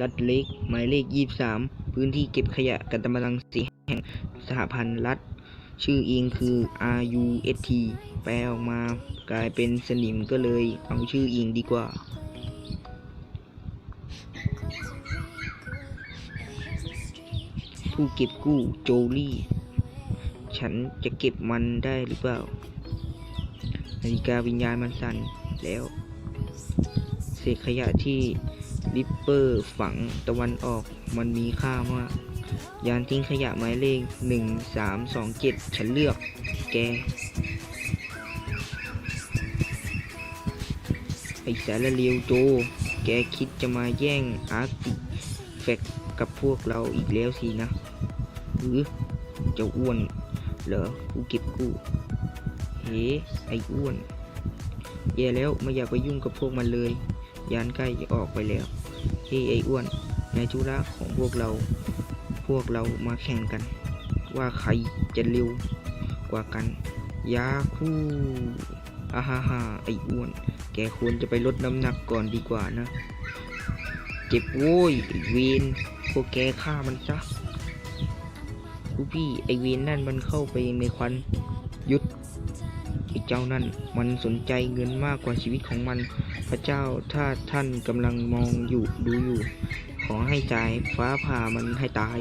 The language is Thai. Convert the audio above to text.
รัฐเล็ก หมายเลขยี่สามพื้นที่เก็บขยะกันตำลังสีแห่งสหพันธ์รัฐ ชื่อเองคือ RUST แปลออกมากลายเป็นสนิมก็เลยเอาชื่อเองดีกว่าผู้เก็บกู้โจลี่ ฉันจะเก็บมันได้หรือเปล่า นาฬิกาวิญญาณมันสั่นแล้ว เศษขยะที่ ริปเปอร์ฝังตะวันออกมันมีค่ามาก ยานทิ้งขยะหมายเลขหนึ่งสามสองเจ็ดฉันเลือกแก ไอสารเลวโจ แกคิดจะมาแย่งอาร์ติแฟกกับพวกเราอีกแล้วสินะ หรือจ้าอ้วน เหรอผู้เก็บกูเฮ้ไอ้อ้วน แย่แล้วไม่อยากไปยุ่งกับพวกมันเลย ยานใกล้จะออกไปแล้วเฮ้ไอ้อ้วนในธุระของพวกเรา พวกเรามาแข่งกัน ว่าใครจะเร็วกว่ากัน ยาคู่อาฮ่าฮ่าไอ้อ้วน แกควรจะไปลดน้ำหนักก่อนดีกว่านะ เจ็บโว้ยไอ้เวนพวกแกฆ่ามันซะลูกพี่ไอเวนนั่นมันเข้าไปในควัน หยุด ไอ้เจ้านั่นมันสนใจเงินมากกว่าชีวิตของมัน พระเจ้าถ้าท่านกำลังมองอยู่ดูอยู่ ขอให้จ่ายฟ้าผ่ามันให้ตาย